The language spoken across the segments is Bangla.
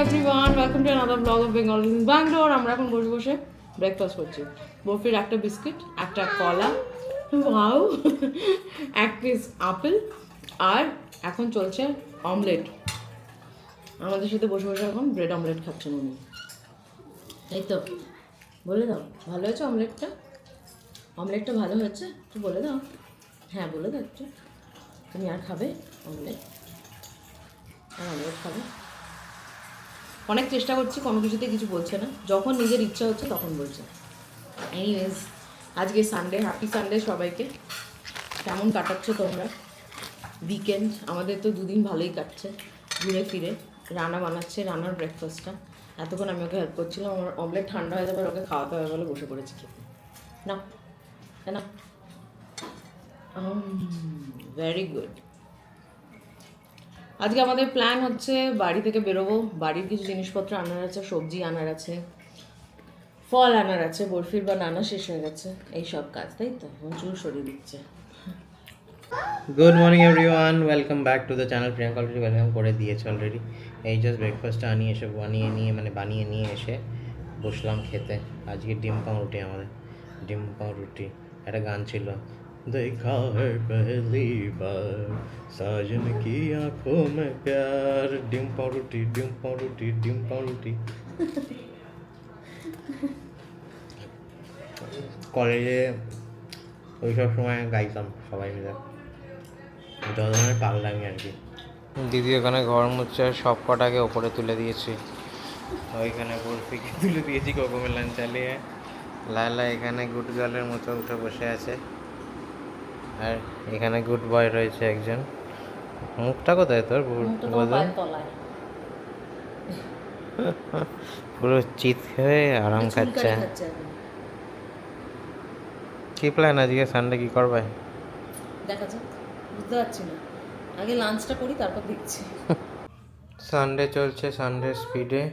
Everyone welcome to another blog of Bengal in Bangalore আমরা এখন বসে বসে ব্রেকফাস্ট করছি। বরফির একটা বিস্কিট একটা কলা ওয়াও এক পিস আপেল আর এখন চলছে অমলেট আমাদের সাথে বসে বসে এখন ব্রেড অমলেট খাচ্ছেন উনি। এই তো, বলে দাও, ভালো হয়েছে অমলেটটা অমলেটটা ভালো হয়েছে? একটু বলে দাও। হ্যাঁ বলে দাও একটু। তুমি আর খাবে অমলেট আর অমলেট খাবে? অনেক চেষ্টা করছি, কোনো কিছুতে কিছু বলছে না। যখন নিজের ইচ্ছা হচ্ছে তখন বলছে। এনিওয়েজ আজকে সানডে হ্যাপি সানডে সবাইকে। কেমন কাটাচ্ছ তোমরা? উইকেন্ড আমাদের তো দুদিন ভালোই কাটছে, ঘুরে ফিরে। রান্না বানাচ্ছে রান্নার ব্রেকফাস্টটা এতক্ষণ আমি ওকে হেল্প করছিলাম, আমার অমলেট ঠান্ডা হয়ে যাবে ওকে খাওয়াতে হবে বলে বসে পড়েছি খেতে। না না ভেরি গুড আজকে আমাদের প্ল্যান হচ্ছে বাড়ি থেকে বেরোবো। বাড়ির কিছু জিনিসপত্র আনার আছে, সবজি আনার আছে, ফল আনার আছে, বরফির বা নানা শেষ হয়ে গেছে। এই সব কাজ, তাই তো? চুল সরিয়ে দিচ্ছে। Good morning everyone welcome back to the channel Priyanka already welcome করে দিয়েছে অলরেডি এই জাস্ট ব্রেকফাস্টটা আনিয়ে এসে, বানিয়ে নিয়ে মানে বানিয়ে নিয়ে এসে বসলাম খেতে। আজকে ডিম পাউরুটি আমাদের। ডিম পাউরুটি। একটা গান ছিল। দেখা है पहली बार साजन की आंखों में प्यार डिम पाउ रोटी डिम पाउ रोटी डिम पाउ रोटी কলেজে ওই সব সময় গাইতাম সবাই মিলে যত ধরনের পাগলামি আর কি দিদি ওখানে ঘর মুচ্ছে সব কটাকে ওপরে তুলে দিয়েছি ওইখানে বরফিকে তুলে দিয়েছি কোকোমেলান চালিয়ে লালা এখানে গুড গার্লের মতো উঠে বসে আছে আর এখানে গুড বয় রয়েছে একজন। মুখটা কোথায় তোর? পুরো চিত হয়ে আরাম খাচ্ছে। কি প্ল্যান আজকে? সানডে কি করবে? দেখা যাক বুঝতে পারছি না। আগে লাঞ্চটা করি তারপর দেখছি। সানডে চলছে সানডে স্পিডে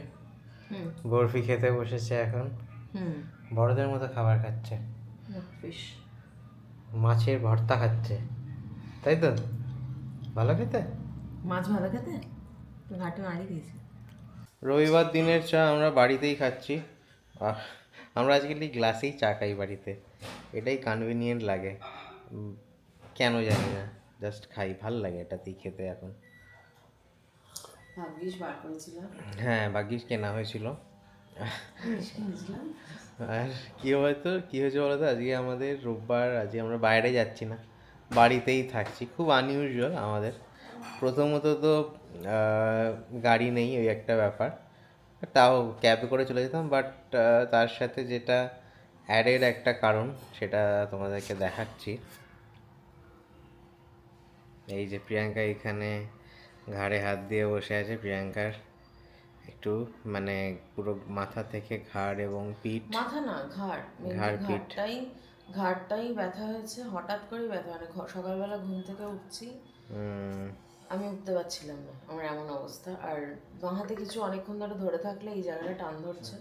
বরফি খেতে বসেছে এখন। বড়দের মতো খাবার খাচ্ছে। ফিশ মাছের ভর্তা খাচ্ছে। তাই তো? ভালো খেতে? মাছ ভালো খেতে? ঘাটে মারি দিয়েছে। রবিবার দিনের চা আমরা বাড়িতেই খাচ্ছি। আমরা আজকাল গ্লাসেই চা খাই বাড়িতে। এটাই কনভিনিয়েন্ট লাগে। কেন জানি না। জাস্ট খাই ভালো লাগে এটা এটাতেই খেতে এখন। ভাগ্যিস হ্যাঁ বাগিস কেনা হয়েছিল। ভাগ্যিস আর কী হয়তো কী হয়েছে বলো তো আজকে আমাদের রোববার, আজকে আমরা বাইরে যাচ্ছি না। বাড়িতেই থাকছি। খুব আনইউজুয়াল আমাদের। প্রথমত তো গাড়ি নেই, ওই একটা ব্যাপার। তাও ক্যাবে করে চলে যেতাম বাট তার সাথে যেটা অ্যাডের একটা কারণ, সেটা তোমাদেরকে দেখাচ্ছি। এই যে প্রিয়াঙ্কা এখানে ঘাড়ে হাত দিয়ে বসে আছে, প্রিয়াঙ্কার। একটু মানে পুরো মাথা থেকে ঘাড় এবং পিঠ। মাথা না ঘাড় ঘাড়। ঘাড়টাই ঘাড়টাই ব্যথা হয়েছে হঠাৎ করে ব্যথা মানে সকালবেলা ঘুম থেকে উঠছি। আমি উঠতে পারছিলাম না আমার এমন অবস্থা। আর বাঁ হাতে কিছু অনেকক্ষণ ধরে ধরে থাকলে এই জায়গাটা টান ধরছে।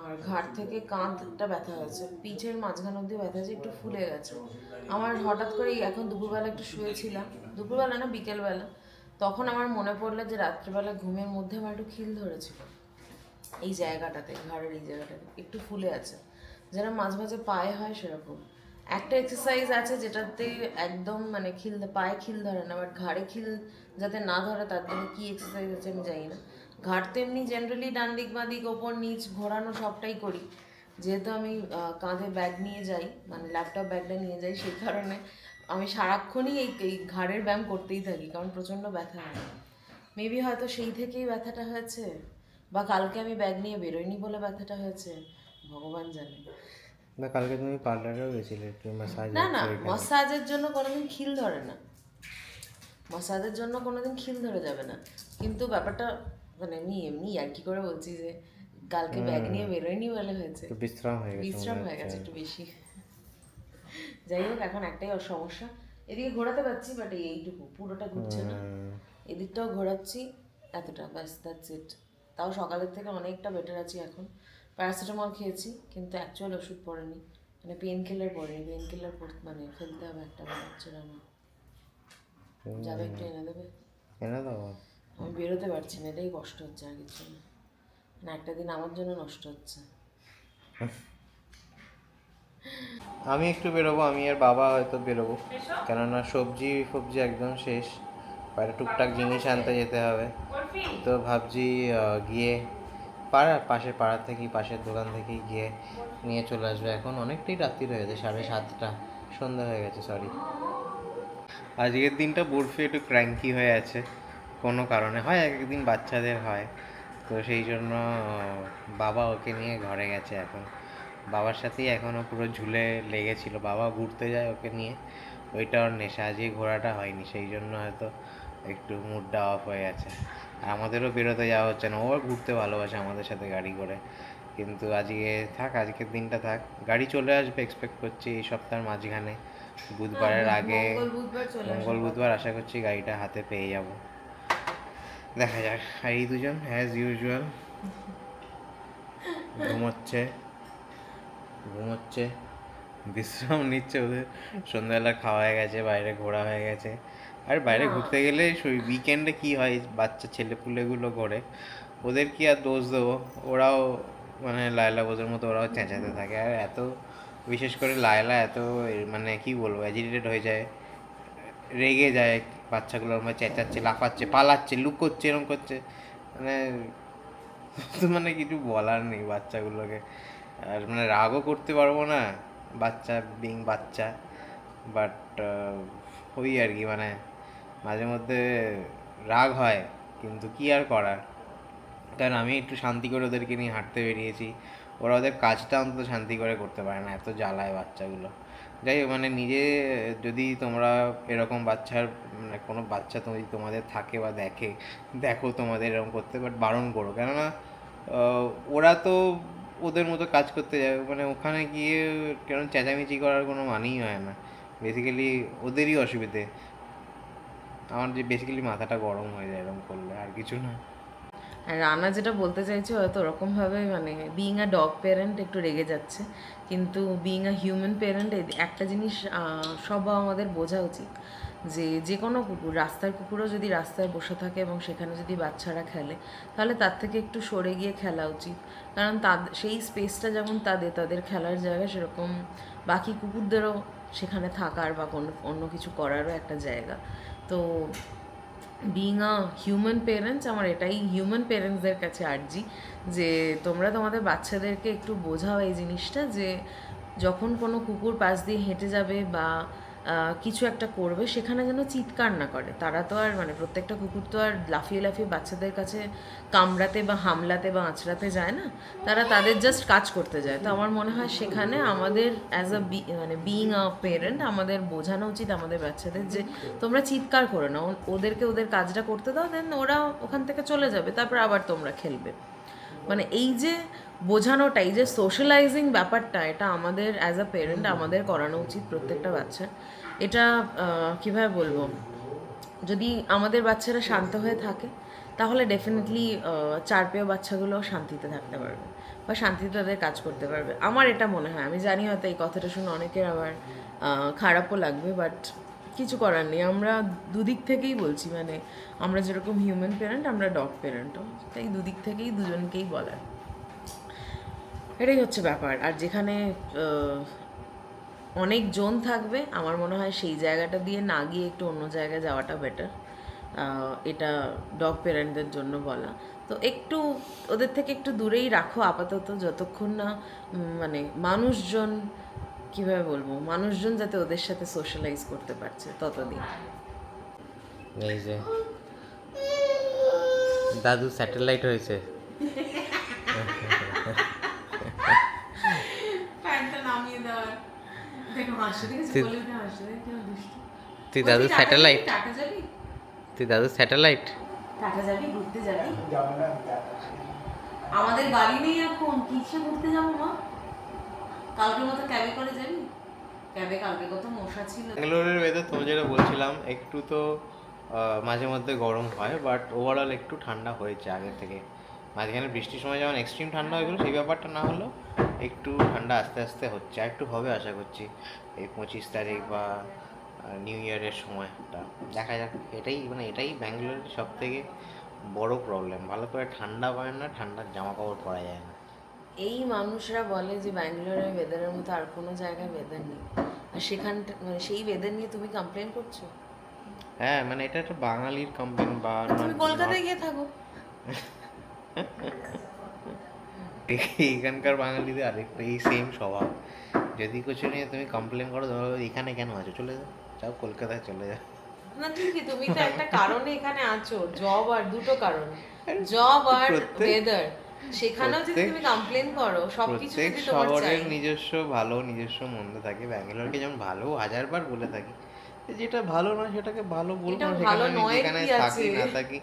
আর ঘাট থেকে কাঁধটা ব্যথা হয়েছে পিঠের মাঝখান অব্দি ব্যথা হয়েছে একটু ফুলে গেছে। আমার হঠাৎ করে এখন দুপুরবেলা একটু শুয়েছিলাম দুপুরবেলা না বিকেলবেলা। তখন আমার মনে পড়ল যে রাত্রিবেলা ঘুমের মধ্যে আমার একটু খিল ধরেছিল। এই জায়গাটাতে, ঘাড়ের এই জায়গাটাতে, একটু ফুলে আছে। যেটা মাঝে মাঝে পায়ে হয় সেরকম। একটা এক্সারসাইজ আছে যেটাতে একদম মানে খিল পায়ে খিল ধরে না বাট ঘাড়ে খিল যাতে না ধরে তার জন্য কি এক্সারসাইজ আছে আমি জানি না। ঘাড় তো এমনি জেনারেলি ডান দিক, বাঁ দিক, ওপর, নিচ, ঘোরানো সবটাই করি। যেহেতু আমি কাঁধে ব্যাগ নিয়ে যাই মানে ল্যাপটপ ব্যাগটা নিয়ে যাই, সেই কারণে আমি সারাক্ষণই এই এই ঘাড়ের ব্যায়াম করতেই থাকি কারণ প্রচণ্ড ব্যথা হয়। মেবি হয়তো সেই থেকেই ব্যথাটা হয়েছে বা কালকে আমি ব্যাগ নিয়ে বেরোইনি বলে ব্যথাটা হয়েছে ভগবান জানে। না কালকে তুমি পার্লারেও গেছিলে একটু ম্যাসাজ না না মাসাজের জন্য কোনোদিন খিল ধরে না। মাসাজের জন্য কোনোদিন খিল ধরে যাবে না। কিন্তু ব্যাপারটা মানে আমি এমনি আর কি করে বলছি যে কালকে ব্যাগ নিয়ে বেরোয়নি বলে হয়েছে। বিশ্রাম হয়ে গেছে বিশ্রাম হয়ে গেছে একটু বেশি। যাই হোক এখন একটাই সমস্যা। এদিকে ঘোরাতে পারছি বাট এইটুকু পুরোটা ঘুরছে না। এদিকটাও ঘোরাচ্ছি এতটা ব্যাস দ্যাটস ইট তাও সকালের থেকে অনেকটা বেটার আছি এখন। প্যারাসিটামল খেয়েছি কিন্তু অ্যাকচুয়াল ওষুধ পড়েনি। মানে পেন কিলার পড়েনি পেন কিলার মানে ফেলতে হবে একটা মনে হচ্ছে না যাবে একটু এনে দেবে। এনে দাও। আমি বেরোতে পারছি না এটাই কষ্ট হচ্ছে আর কিছু না একটা দিন আমার জন্য নষ্ট হচ্ছে। আমি একটু বেরোবো আমি আর বাবা হয়তো বেরোবো। কেননা সবজি ফবজি একদম শেষ। বাইরে টুকটাক জিনিস আনতে যেতে হবে। তো ভাবছি গিয়ে পাড়ার পাশের পাড়ার থেকেই পাশের দোকান থেকেই গিয়ে নিয়ে চলে আসবে। এখন অনেকটাই রাত্রি হয়ে গেছে সাড়ে সাতটা। সন্ধ্যা হয়ে গেছে সরি আজকের দিনটা বরফি একটু ক্র্যাঙ্কি হয়ে আছে কোনো কারণে। হয় এক একদিন বাচ্চাদের হয় তো সেই জন্য বাবা ওকে নিয়ে ঘরে গেছে এখন। বাবার সাথেই এখনও পুরো ঝুলে লেগেছিল। বাবা ঘুরতে যায় ওকে নিয়ে। ওইটা ওর নেশা আজকে ঘোরাটা হয়নি সেই জন্য হয়তো একটু মুডটা অফ হয়ে আছে আর আমাদেরও বেরোতে যাওয়া হচ্ছে না। ও ঘুরতে ভালোবাসে আমাদের সাথে গাড়ি করে। কিন্তু আজকে থাক আজকের দিনটা থাক। গাড়ি চলে আসবে এক্সপেক্ট করছি এই সপ্তাহের মাঝখানে। বুধবারের আগে মঙ্গল বুধবার আশা করছি গাড়িটা হাতে পেয়ে যাব। দেখা যাক এই দুজন অ্যাজ ইউজুয়াল ঘুমোচ্ছে। ঘুমোচ্ছে বিশ্রাম নিচ্ছে ওদের। সন্ধ্যাবেলা খাওয়া হয়ে গেছে বাইরে ঘোরা হয়ে গেছে। আর বাইরে ঘুরতে গেলে উইকেন্ডে কি হয় বাচ্চা ছেলেপুলেগুলো ঘোরে ওদের কি আর দোষ দেবো? ওরাও মানে লায়লা বোঝার মতো ওরাও চেঁচাতে থাকে। আর এত বিশেষ করে লায়লা এত মানে কি বলব অ্যাজিটেটেড হয়ে যায় রেগে যায় বাচ্চাগুলো আমার চেঁচাচ্ছে লাফাচ্ছে পালাচ্ছে লুকোচ্ছে এরকম করছে। মানে মানে কিছু বলার নেই বাচ্চাগুলোকে। আর মানে রাগও করতে পারব না, বাচ্চা বিং বাচ্চা। বাট ওই আর কি মানে মাঝে মধ্যে রাগ হয়, কিন্তু কি আর করার? কারণ আমি একটু শান্তি করে ওদেরকে নিয়ে হাঁটতে বেরিয়েছি। ওরা ওদের কাজটা অন্তত শান্তি করে করতে পারে না, এত জ্বালায় বাচ্চাগুলো। যাই হোক মানে নিজে যদি তোমরা এরকম বাচ্চার মানে কোনো বাচ্চা তুমি, তোমাদের থাকে বা দেখে, দেখো তোমাদের এরকম করতে বাট বারণ করো। কেননা ওরা তো ওদের মতো কাজ করতে যাবে মানে ওখানে গিয়ে কেন চেঁচামেচি করার কোনো মানেই হয় না। বেসিক্যালি ওদেরই অসুবিধে। আমার যে বেসিক্যালি মাথাটা গরম হয়ে যায় এরকম করলে, আর কিছু না। রানা যেটা বলতে চাইছে হয়তো ওরকমভাবে মানে বিইং আ ডগ প্যারেন্ট একটু রেগে যাচ্ছে। কিন্তু বিইং আ হিউম্যান প্যারেন্ট একটা জিনিস সব আমাদের বোঝা উচিত। যে যে কোনো কুকুর, রাস্তার কুকুরও যদি রাস্তায় বসে থাকে এবং সেখানে যদি বাচ্চারা খেলে, তাহলে তার থেকে একটু সরে গিয়ে খেলা উচিত। কারণ তাদের সেই স্পেসটা যেমন তাদের তাদের খেলার জায়গা সেরকম বাকি কুকুরদেরও সেখানে থাকার বা কোনো, অন্য কিছু করারও একটা জায়গা। তো বিং আ হিউম্যান পেরেন্টস আমার এটাই হিউম্যান পেরেন্টসদের কাছে আর্জি যে তোমরা তোমাদের বাচ্চাদেরকে একটু বোঝাও এই জিনিসটা যে যখন কোনো কুকুর পাশ দিয়ে হেঁটে যাবে বা কিছু একটা করবে, সেখানে যেন চিৎকার না করে। তারা তো আর মানে প্রত্যেকটা কুকুর তো আর লাফিয়ে লাফিয়ে বাচ্চাদের কাছে কামড়াতে বা হামলাতে বা আঁচড়াতে যায় না। তারা তাদের জাস্ট কাজ করতে যায়। তো আমার মনে হয় সেখানে আমাদের অ্যাজ আ মানে বিইং আ পেরেন্ট আমাদের বোঝানো উচিত আমাদের বাচ্চাদের যে তোমরা চিৎকার করো না। ওদেরকে ওদের কাজটা করতে দাও দেন ওরা ওখান থেকে চলে যাবে, তারপর আবার তোমরা খেলবে। মানে এই যে বোঝানোটা এই যে সোশ্যালাইজিং ব্যাপারটা এটা আমাদের অ্যাজ আ পেরেন্ট আমাদের করানো উচিত প্রত্যেকটা বাচ্চার এটা কীভাবে বলব? যদি আমাদের বাচ্চারা শান্ত হয়ে থাকে তাহলে ডেফিনেটলি চারপেয় বাচ্চাগুলো শান্তিতে থাকতে পারবে বা শান্তিতে তাদের কাজ করতে পারবে। আমার এটা মনে হয়। আমি জানি হয়তো এই কথাটা শুনে অনেকের আবার খারাপও লাগবে বাট কিছু করার নেই। আমরা দুদিক থেকেই বলছি মানে আমরা যেরকম হিউম্যান প্যারেন্ট আমরা ডগ প্যারেন্টও তাই দুদিক থেকেই দুজনকেই বলার। এটাই হচ্ছে ব্যাপার। আর যেখানে অনেক জন থাকবে, আমার মনে হয় সেই জায়গাটা দিয়ে না গিয়ে একটু অন্য জায়গায় যাওয়াটা বেটার এটা ডগ প্যারেন্টদের জন্য বলা। তো একটু ওদের থেকে একটু দূরেই রাখো আপাতত, যতক্ষণ না মানে মানুষজন কীভাবে বলব? মানুষজন যাতে ওদের সাথে সোশ্যালাইজ করতে পারছে ততদিন। এই যে দাদু স্যাটেলাইট হয়েছে। তুই- দাদু স্যাটেলাইট তুই দাদু স্যাটেলাইট যাবি? ঘুরতে যাবি? আমাদের গাড়ি নেই এখন। কিসে ঘুরতে যাব মা? মতো ক্যাবে করে যাবি? ক্যাবে কালকে কত মশা ছিল। ব্যাঙ্গালোরের ওয়েদার তোমার যেটা বলছিলাম, একটু তো মাঝে মধ্যে গরম হয় বাট ওভারঅল একটু ঠান্ডা হয়েছে আগের থেকে। মাঝখানে বৃষ্টির সময় যেমন এক্সট্রিম ঠান্ডা হয়ে গেলো সেই ব্যাপারটা না হলেও একটু ঠান্ডা আস্তে আস্তে হচ্ছে। একটু হবে আশা করছি এই পঁচিশ তারিখ বা নিউ ইয়ারের সময়টা। দেখা যাক, এটাই মানে এটাই ব্যাঙ্গালোরের সব থেকে বড় প্রবলেম ভালো করে ঠান্ডা পায় না, ঠান্ডার জামা কাপড় পরা যায় না। এই মানুষরা বলে যে ব্যাঙ্গালোরের ওয়েদারের মতো আর কোনো জায়গায় ওয়েদার নেই। আর সেখানটা মানে সেই ওয়েদার নিয়ে তুমি কমপ্লেন করছ? হ্যাঁ মানে এটা একটা বাঙালির কমপ্লেন বা তুমি কলকাতায় গিয়ে থাকো। এখানকার বাঙালিদের আরেকটা এই সেম স্বভাব। যদি কিছু নিয়ে তুমি কমপ্লেন করো ধরো এখানে কেন আছো? চলে যাও যাও কলকাতায় চলে যাও। না ঠিকই তুমি তো একটা কারণে এখানে আছো জব আর দুটো কারণ। জব আর ওয়েদার সেখানেও যদি তুমি কমপ্লেন করো সবকিছু প্রত্যেক যদি তোমার চাই। শহরের নিজস্ব ভালো নিজস্ব মন্দ থাকে। ব্যাঙ্গালোরকে যেমন ভালো হাজারবার বলে থাকি যেটা ভালো না সেটাকে ভালো বলব না ভালো সেখানে আমি নয় যেখানে থাকি না থাকি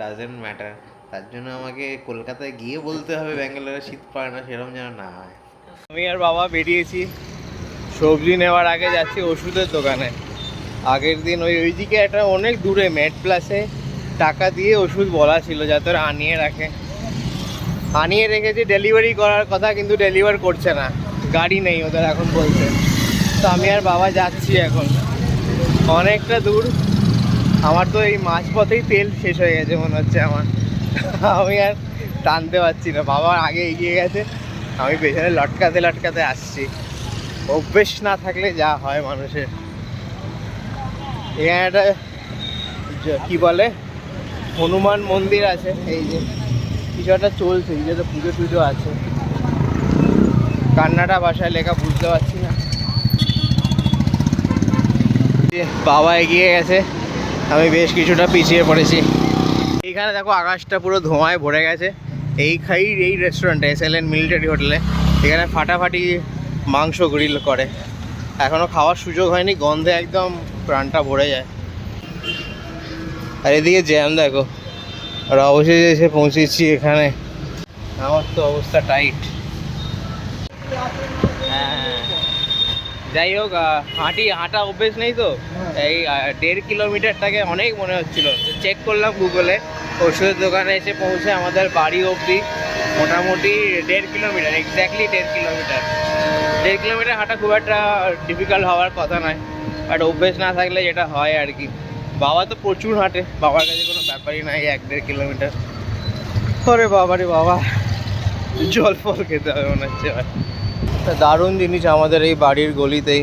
ডাজেন্ট ম্যাটার তার জন্য আমাকে কলকাতায় গিয়ে বলতে হবে ব্যাঙ্গালোরে শীত পড়ে না সেরকম যেন না হয়। আমি আর বাবা বেরিয়েছি। সবজি নেওয়ার আগে যাচ্ছি ওষুধের দোকানে। আগের দিন ওই ওইদিকে একটা অনেক দূরে মেড প্লাসে টাকা দিয়ে ওষুধ বলা ছিল যাতে ওরা আনিয়ে রাখে। আনিয়ে রেখেছি ডেলিভারি করার কথা কিন্তু ডেলিভার করছে না। গাড়ি নেই ওদের এখন বলছে তো আমি আর বাবা যাচ্ছি এখন। অনেকটা দূর। আমার তো এই মাঝপথেই তেল শেষ হয়ে গেছে মনে হচ্ছে আমার। আমি আর টানতে পারছি না। বাবা আগে এগিয়ে গেছে। আমি পেছনে লটকাতে লটকাতে আসছি। অভ্যেস না থাকলে যা হয় মানুষের। এখানে একটা কি বলে? হনুমান মন্দির আছে, এই যে। কিছু একটা চলছে যে তো পুজো টুজো আছে। কান্নাটা ভাষায় লেখা বুঝতে পারছি না। বাবা এগিয়ে গেছে, আমি বেশ কিছুটা পিছিয়ে পড়েছি। এইখানে দেখো আকাশটা পুরো ধোঁয়ায় ভরে গেছে। এই খাই, এই রেস্টুরেন্টে এস এল এন মিলিটারি হোটেলে এখানে ফাটাফাটি মাংস গ্রিল করে। এখনও খাওয়ার সুযোগ হয়নি, গন্ধে একদম প্রাণটা ভরে যায়। আর এদিকে জ্যাম দেখো। আর অবশেষে এসে পৌঁছেছি এখানে। আমার তো অবস্থা টাইট হ্যাঁ যাই হোক হাঁটি, হাঁটা অভ্যেস নেই তো? এই দেড় কিলোমিটারটাকে অনেক মনে হচ্ছিল। চেক করলাম গুগলে ওষুধের দোকানে এসে পৌঁছে আমাদের বাড়ি অবধি মোটামুটি দেড় কিলোমিটার এক্স্যাক্টলি দেড় কিলোমিটার। দেড় কিলোমিটার হাঁটা খুব একটা ডিফিকাল্ট হওয়ার কথা নয়। বাট অভ্যেস না থাকলে যেটা হয় আর কি। বাবা তো প্রচুর হাঁটে, বাবার কাছে ব্যাপারই নাই এক দেড় কিলোমিটার। ওরে বাবা রে বাবা। জল ফল খেতে হবে মনে হচ্ছে। দারুণ জিনিস আমাদের এই বাড়ির গলিতেই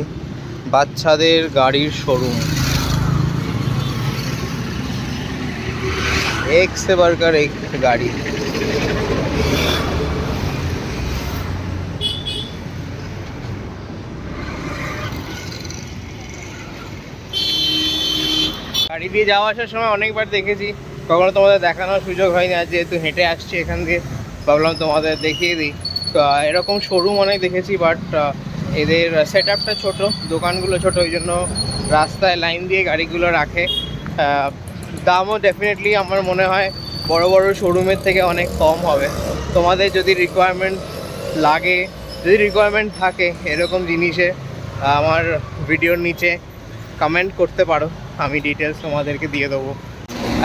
বাচ্চাদের গাড়ির শোরুম এক বারকার এক গাড়ি। গাড়ি দিয়ে যাওয়া আসার সময় অনেকবার দেখেছি। কখনো তোমাদের দেখানোর সুযোগ হয়নি, আর যেহেতু হেঁটে আসছি এখান দিয়ে, ভাবলাম তোমাদের দেখিয়ে দিই। এরকম শোরুম অনেক দেখেছি বাট এদের সেট আপটা ছোটো, দোকানগুলো ছোট, ওই জন্য রাস্তায় লাইন দিয়ে গাড়িগুলো রাখে। দামও ডেফিনেটলি আমার মনে হয় বড় বড় শোরুমের থেকে অনেক কম হবে। তোমাদের যদি রিকোয়ারমেন্ট লাগে, যদি রিকোয়ারমেন্ট থাকে এরকম জিনিসে, আমার ভিডিওর নিচে কমেন্ট করতে পারো, আমি ডিটেলস তোমাদেরকে দিয়ে দেবো।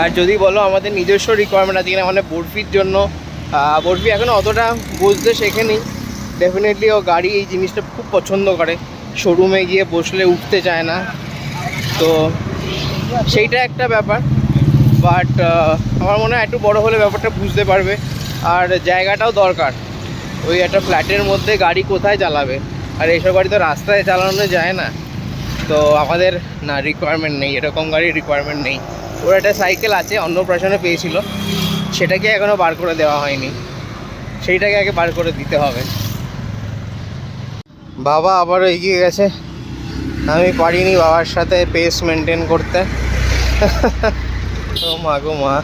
আর যদি বলো আমাদের নিজস্ব রিকোয়ারমেন্ট আছে কিনা মানে বরফির জন্য বরফি এখনও অতটা বুঝতে শেখেনি। ডেফিনেটলি ও গাড়ি এই জিনিসটা খুব পছন্দ করে। শোরুমে গিয়ে বসলে উঠতে চায় না। তো সেইটা একটা ব্যাপার। বাট আমার মনে হয় একটু বড় হলে ব্যাপারটা বুঝতে পারবে। আর জায়গাটাও দরকার। ওই একটা ফ্ল্যাটের মধ্যে গাড়ি কোথায় চালাবে? আর এইসব গাড়ি তো রাস্তায় চালানো যায় না। তো আমাদের না রিকোয়ারমেন্ট নেই, এরকম গাড়ির রিকোয়ারমেন্ট নেই। ওর একটা সাইকেল আছে, অন্নপ্রাশনে পেয়েছিল। সেটাকে এখনও বার করে দেওয়া হয়নি। সেইটাকে আগে বার করে দিতে হবে। বাবা আবারও এগিয়ে গেছে। আমি পারিনি বাবার সাথে পেস মেনটেন করতে। ও মা গো মা।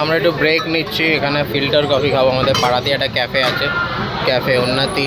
আমরা একটু ব্রেক নিচ্ছি, এখানে ফিল্টার কফি খাব। আমাদের পাড়াতে একটা ক্যাফে আছে, ক্যাফে উন্নতি।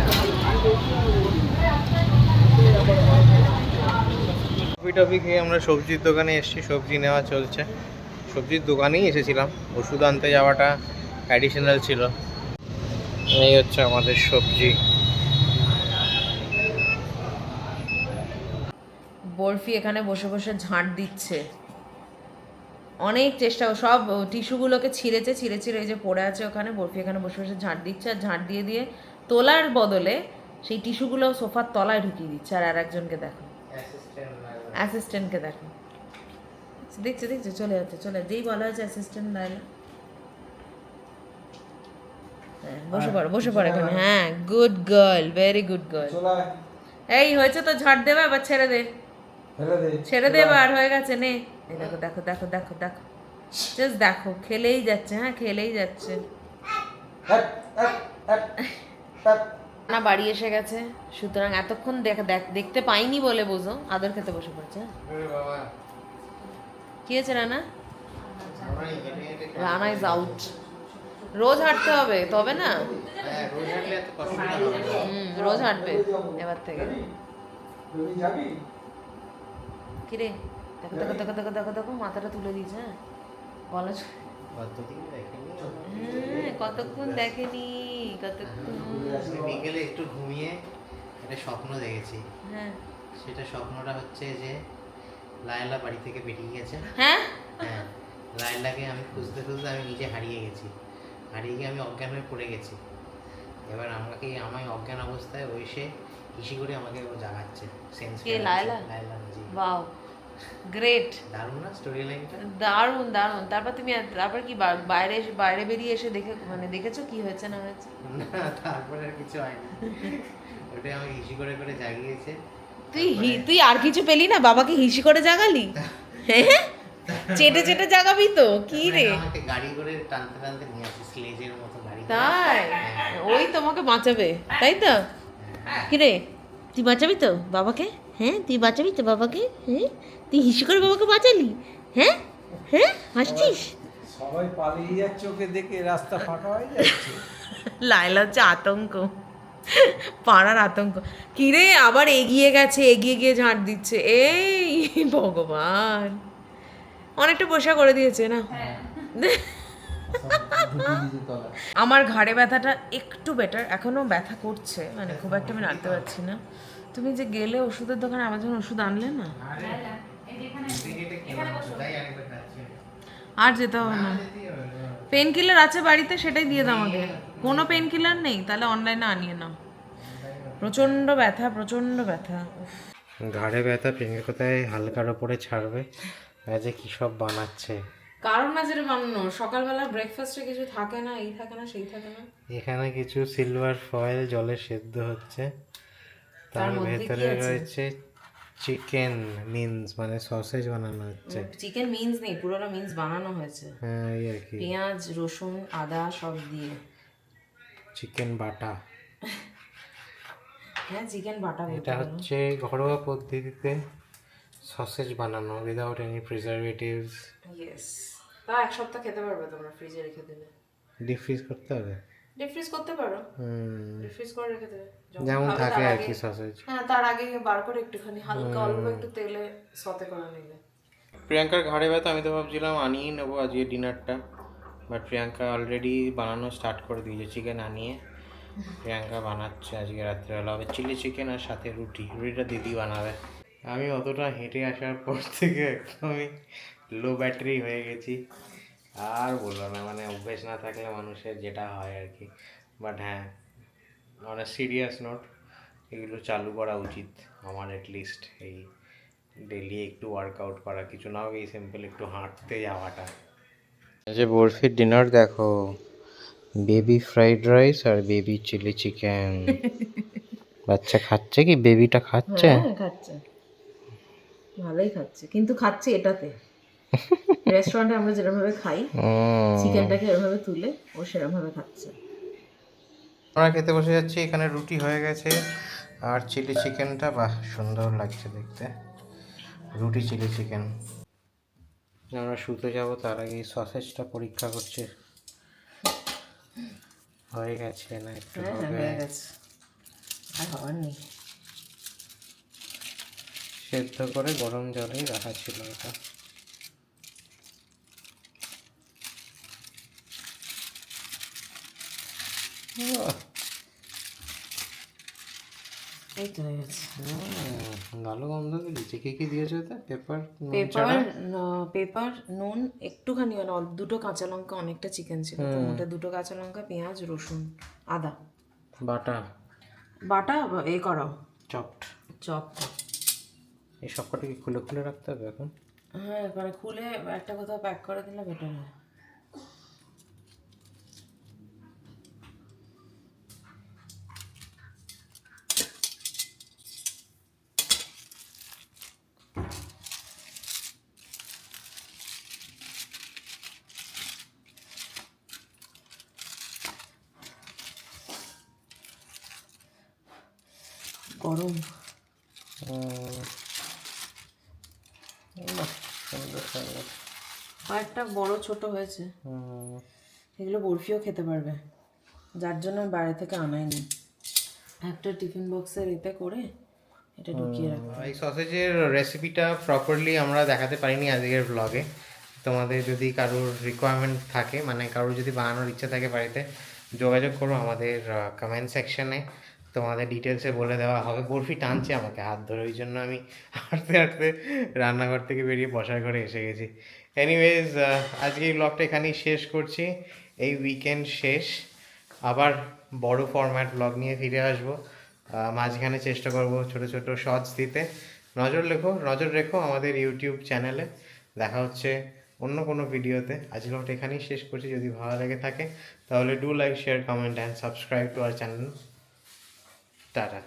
কফি খেয়ে আমরা সবজির দোকানে এসেছি, সবজি নেওয়া চলছে। সবজির দোকানেই এসেছিলাম, ওষুধ আনতে যাওয়াটা অ্যাডিশনাল ছিল। এই হচ্ছে আমাদের সবজি। বরফি এখানে বসে বসে ঝাঁট দিচ্ছে। অনেক চেষ্টা, সব টিস্যুগুলোকে ছিঁড়েছে ছিঁড়ে ছিঁড়ে এই যে পড়ে আছে ওখানে, বরফি এখানে বসে বসে ঝাঁট দিচ্ছে, আর ঝাঁট দিয়ে দিয়ে তোলার বদলে সেই টিস্যুগুলো সোফার তলায় ঢুকিয়ে দিচ্ছে, আর আরেকজনকে দেখো। অ্যাসিস্ট্যান্টকে দেখো। দেখছ দেখছ চলে যাচ্ছে চলে। যেই বলা হয়েছে অ্যাসিস্ট্যান্ট হ্যাঁ বসে পড়ো বসে পড়ো এখানে। হ্যাঁ। Good girl very good girl এই হয়েছে তো ঝাড় দেবে আবার ছেড়ে দে। ছেড়ে দে এবার হয়ে গেছে নে। দেখো দেখো দেখো দেখো দেখো। জাস্ট দেখো খেলেই যাচ্ছে হ্যাঁ খেলেই যাচ্ছে। না বাড়ি এসে গেছে। সুতরাং এতক্ষণ দেখ- দেখ- দেখতে পাইনি বলে বোঝো। আদর খেতে বসে পড়ছে হ্যাঁ? কি হয়েছে রানা? রানা ইজ আউট রোজ হাঁটতে হবে তবে না? হুম রোজ হাঁটবে এবার থেকে। কিরে দেখো দেখো দেখো দেখো দেখো দেখো মাথাটা তুলে দিয়েছে হ্যাঁ? বলো। হ্যাঁ কতক্ষণ দেখেনি? কতক্ষণ বিকেলে একটু ঘুমিয়ে একটা স্বপ্ন দেখেছি। হ্যাঁ। সেটা স্বপ্নটা হচ্ছে যে লায়লা বাড়ি থেকে বেরিয়ে গেছে। হ্যাঁ? হ্যাঁ লায়লাকে আমি খুঁজতে খুঁজতে আমি নিজে হারিয়ে গেছি। হারিয়ে গিয়ে আমি অজ্ঞান হয়ে পড়ে গেছি। এবার আমাকে আমায় অজ্ঞান অবস্থায় ওই সে হিসি করে আমাকে জাগাচ্ছে। সেন্স লায়লা? লায়লা জি বাও গ্রেট দারুণ না স্টোরি লাইনটা দারুণ দারুণ। তারপর তুমি তারপর কি বাইরে বাইরে বেরিয়ে এসে দেখে মানে দেখেছ কি হয়েছে না হয়েছে? না তারপরে আর কিছু হয়নি। আমাকে হিসি করে করে জাগিয়েছে। তুই তুই আর কিছু পেলি না? বাবাকে হিসি করে জাগালি? হ্যাঁ? চেটে চেটে জাগাবি তো? কি রে? আমাকে গাড়ি করে টানতে টানতে নিয়ে আসি স্লেজের মতো গাড়ি তাই? ওই তোমাকে বাঁচাবে তাই তো? কি রে? তুই বাঁচাবি তো বাবাকে? হ্যাঁ তুই বাঁচাবি? তো বাবাকে? হ্যাঁ? তুই হিসু করে বাবাকে বাঁচালি? হ্যাঁ? হ্যাঁ? হাসছিস? সবাই পালিয়ে যাচ্ছে ওকে দেখে রাস্তা ফাঁকা হয়ে যাচ্ছে। লাইলা হচ্ছে আতঙ্ক। পাড়ার আতঙ্ক। কিরে আবার এগিয়ে গেছে এগিয়ে গিয়ে ঝাঁট দিচ্ছে। এই ভগবান। অনেকটা পয়সা করে দিয়েছে না? আমার ঘাড়ে ব্যথাটা একটু বেটার এখনও ব্যথা করছে। মানে খুব একটা আমি নাড়তে পারছি না। তুমি যে গেলে ওষুধের দোকানে আমার জন্য ওষুধ আনলে না। আর যেতে হবে না। পেন কিলার আছে বাড়িতে সেটাই দিয়ে দাও আমাকে। কোনো পেন কিলার নেই তাহলে অনলাইনে আনিয়ে নাও। প্রচণ্ড ব্যথা প্রচণ্ড ব্যথা ঘাড়ে ব্যথা পেনের কোথায়? হালকার ওপরে ছাড়বে। আজকে কি সব বানাচ্ছে। কারণ আছে রে বানানো সকালবেলা ব্রেকফাস্টে কিছু থাকে না এই থাকে না সেই থাকে না। এখানে কিছু সিলভার ফয়েল জলে সেদ্ধ হচ্ছে। তার ভেতরে রয়েছে চিকেন মিন্স মানে সসেজ বানানো হচ্ছে। চিকেন মিন্স নেই পুরোটা মিন্স বানানো হয়েছে। হ্যাঁ এই আর কি। পেঁয়াজ রসুন আদা সব দিয়ে। চিকেন বাটা। হ্যাঁ চিকেন বাটা এটা হচ্ছে ঘরোয়া পদ্ধতিতে সসেজ বানানো উইদাউট এনি প্রিজারভেটিভস ইয়েস তা এক সপ্তাহ খেতে পারবে তোমরা ফ্রিজে রেখে দেবে ডিপ ফ্রিজ করতে হবে? ডিপ করতে পারো। হুম। করে রেখে দেবে। যেমন থাকে আর কি সসেজ হ্যাঁ তার আগে বার করে একটুখানি হালকা অল্প একটু তেলে সতে করে নিলে। প্রিয়াঙ্কার ঘাড়ে ব্যথা আমি তো ভাবছিলাম আনিয়েই নেব আজকে ডিনারটা। বাট প্রিয়াঙ্কা অলরেডি বানানো স্টার্ট করে দিয়েছে চিকেন আনিয়ে। প্রিয়াঙ্কা বানাচ্ছে আজকে রাত্রেবেলা। হবে চিলি চিকেন আর সাথে রুটি। রুটিটা দিদি বানাবে। আমি অতটা হেঁটে আসার পর থেকে একদমই লো ব্যাটারি হয়ে গেছি। আর বলল না মানে অভ্যেস না থাকলে মানুষের যেটা হয় আর কি। বাট হ্যাঁ অনেক সিরিয়াস নোট এগুলো চালু করা উচিত আমার লিস্ট এই ডেলি একটু ওয়ার্কআউট করা কিছু না এই সিম্পল একটু হাঁটতে যাওয়াটা। যে বরফির ডিনার দেখো বেবি ফ্রাইড রাইস আর বেবি চিলি চিকেন বাচ্চা খাচ্ছে কি? বেবিটা খাচ্ছে? হ্যাঁ খাচ্ছে। ভালোই খাচ্ছে কিন্তু খাচ্ছে এটাতে। রেস্টুরেন্টে আমরা যেরকম ভাবে খাই চিকেনটাকে এরভাবে তুলে ও সেরকম ভাবে খাচ্ছে। আমরা খেতে বসে যাচ্ছি এখানে রুটি হয়ে গেছে আর চিলি চিকেনটা বাহ সুন্দর লাগছে দেখতে। রুটি চিলি চিকেন। আমরা শুতে যাব তার আগে সসেজটা পরীক্ষা করছে। হয়ে গেছে না একটু হ্যাঁ হবে। গেছে। আর হওয়ার নেই। সেদ্ধ করে গরম জলেই রাখা ছিল এটা। এই তো হয়ে গেছে। ভালো গন্ধ দিয়েছে কি কি দিয়েছে ওতে? পেপার পেপার পেপার নুন একটুখানি মানে দুটো কাঁচা লঙ্কা অনেকটা চিকেন ছিল। ওটা দুটো কাঁচা লঙ্কা পেঁয়াজ রসুন আদা। বাটা? বাটা এ করাও। চপড। চপ এই সব কটা খুলে খুলে রাখতে হবে এখন? হ্যাঁ মানে খুলে একটা কোথাও প্যাক করে দিলে বেটার হয়। গরম। কয়েকটা বড়, ছোট হয়েছে। এগুলো বরফিও খেতে পারবে। যার জন্য বাইরে থেকে আনাইনি। একটা টিফিন বক্সের এতে করে এটা ঢুকিয়ে রাখব এই সসেজের রেসিপিটা প্রপারলি আমরা দেখাতে পারিনি আজকের ব্লগে তোমাদের যদি কারোর রিকোয়ারমেন্ট থাকে মানে কারোর যদি বানানোর ইচ্ছা থাকে বাড়িতে যোগাযোগ করো আমাদের কমেন্ট সেকশনে তোমাদের ডিটেলসে বলে দেওয়া হবে। বরফি টানছে আমাকে হাত ধরে ওই জন্য আমি হাঁটতে হাঁটতে রান্নাঘর থেকে বেরিয়ে বসার ঘরে এসে গেছি। এনিওয়েজ আজকে এই ব্লগটা এখানেই শেষ করছি। এই উইকেন্ড শেষ। আবার বড় ফরম্যাট ব্লগ নিয়ে ফিরে আসব। মাঝখানে চেষ্টা করব ছোট ছোট শর্টস দিতে। নজর লেখো, নজর রেখো আমাদের ইউটিউব চ্যানেলে দেখা হচ্ছে অন্য কোনো ভিডিওতে আজ মতো এখানেই শেষ করছি। যদি ভালো লাগে থাকে, তাহলে do like share comment and subscribe to our channel tata.